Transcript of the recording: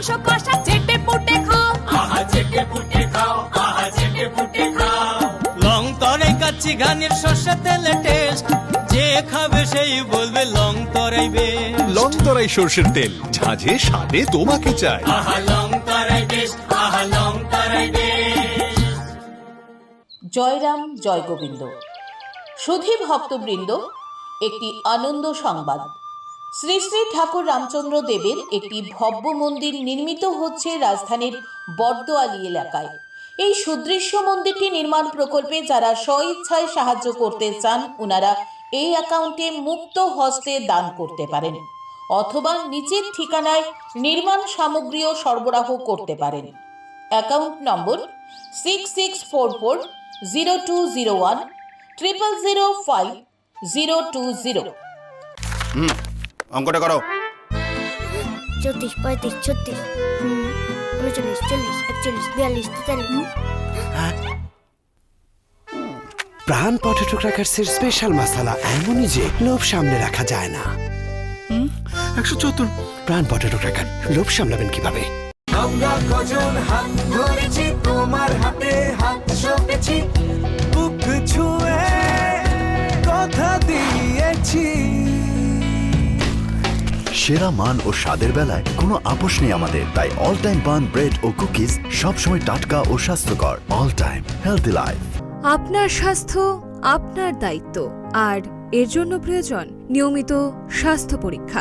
মাংস কষা চেটে পুটে খাও। আহা চেটে পুটে খাও আহা চেটে পুটে খাও। লং তরাই কাচ্চি ঘানির সর্ষে তেলে টেস্ট যে খাবে সেই বলবে লং তরাই বেশ লং তরাই সর্ষের তেল ঝাঁঝে স্বাদে তোমাকে চাই। আহা লং তরাই বেশ আহা লং তরাই জয়রাম জয় গোবিন্দ সুধী ভক্তবৃন্দ একটি আনন্দ সংবাদ। শ্রী শ্রী ঠাকুর রামচন্দ্র দেবের একটি ভব্য মন্দির নির্মিত হচ্ছে রাজধানীর বর্দোয়ালি এলাকায়। এই সুদৃশ্য মন্দিরটি নির্মাণ প্রকল্পে যারা স্বইচ্ছায় সাহায্য করতে চান ওনারা এই অ্যাকাউন্টে মুক্ত হস্তে দান করতে পারেন অথবা নিচের ঠিকানায় নির্মাণ সামগ্রীও সরবরাহ করতে পারেন। Account number six six four four zero two zero one triple zero five zero two zero. অঙ্কটা করো। চৌত্রিশ পঁয়ত্রিশ ছত্রিশ। উনচল্লিশ চল্লিশ একচল্লিশ বিয়াল্লিশ তেতাল্লিশ। প্রাণ পটেটো ক্র্যাকার্সের স্পেশাল মশলা এমনই যে লোভ সামনে রাখা যায় না। একশো চুয়াত্তর। প্রাণ পটেটো ক্র্যাকার লোভ সামলাবেন কীভাবে? আমরা কজন হাত ধরেছি তোমার হাতে সেরা মান ও স্বাদের বেলায় কোনো আপোষ নেই আমাদের। তাই অল টাইম পান ব্রেড ও কুকিজ সবসময় টাটকা ও স্বাস্থ্যকর। অল টাইম হেলদি লাইফ আপনার স্বাস্থ্য, আপনার দায়িত্ব, আর এর জন্য প্রয়োজন নিয়মিত স্বাস্থ্য পরীক্ষা।